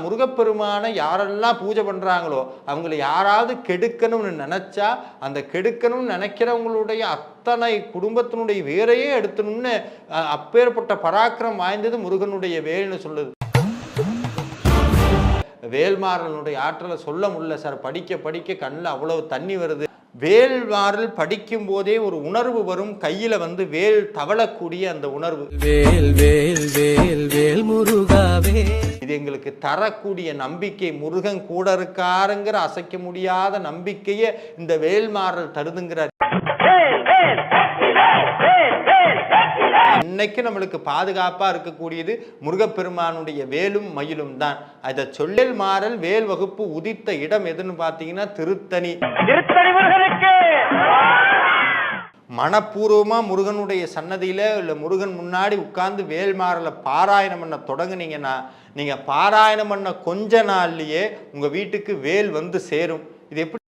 முருகப்பெருமானை யாரெல்லாம் பூஜை பண்றாங்களோ அவங்கள யாராவது கெடுக்கணும்னு நினைச்சா அந்த கெடுக்கணும்னு நினைக்கிறவங்களுடைய அத்தனை குடும்பத்தினுடைய வேரையே எடுத்தணும்னு அப்பேற்பட்ட பராக்கிரம் வாய்ந்தது முருகனுடைய வேல்னு சொல்லுது. வேல்மாறனுடைய ஆற்றலை சொல்ல முடியல சார். படிக்க படிக்க கண்ணில் அவ்வளவு தண்ணி வருது. வேல்மாறல் படிக்கும் போதே ஒரு உணர்வு வரும். கையில வந்து வேல் தவளக்கூடிய அந்த உணர்வு. வேல் வேல் வேல் தரக்கூடிய நம்பிக்கை முருகன் கூட இருக்காருங்கிற அசைக்க முடியாத நம்பிக்கையை இந்த வேல்மாறல் தருதுங்கிறார். இன்னைக்கு நம்மளுக்கு பாதுகாப்பா இருக்கக்கூடியது முருகப்பெருமானுடைய வேலும் மயிலும் தான். அதை சொல்லல் மாறல் வேல் வகுப்பு உதித்த இடம் எதுன்னு பார்த்தீங்கன்னா திருத்தணி. மனப்பூர்வமாக முருகனுடைய சன்னதியில் இல்லை முருகன் முன்னாடி உட்கார்ந்து வேல்மாறலை பாராயணம் பண்ண தொடங்குனீங்கன்னா நீங்கள் பாராயணம் பண்ண கொஞ்ச நாள்லயே உங்கள் வீட்டுக்கு வேல் வந்து சேரும். இது எப்படி?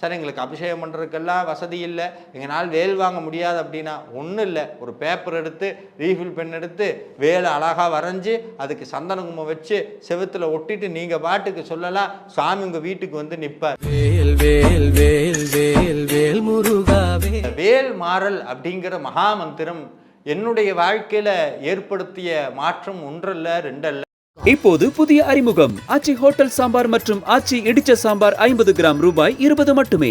சார் எங்களுக்கு அபிஷேகம் பண்ணுறதுக்கெல்லாம் வசதி இல்லை. எங்களால் வேல் வாங்க முடியாது அப்படின்னா ஒன்றும் இல்லை. ஒரு பேப்பர் எடுத்து ரீஃபில் பென் எடுத்து வேலை அழகாக வரைஞ்சி அதுக்கு சந்தன வச்சு செவுத்துல ஒட்டிட்டு நீங்கள் பாட்டுக்கு சொல்லலாம். சாமி உங்கள் வீட்டுக்கு வந்து நிற்பார் வேல் வேல் வேல் மாறல் அப்படிங்கிற மகா மந்திரம் என்னுடைய வாழ்க்கையில ஏற்படுத்திய மாற்றம் ஒன்றல்ல ரெண்டல்ல. இப்போது புதிய அறிமுகம். ஆச்சி ஹோட்டல் சாம்பார் மற்றும் ஆச்சி இடிச்ச சாம்பார் ஐம்பது கிராம் ரூபாய் இருபது மட்டுமே.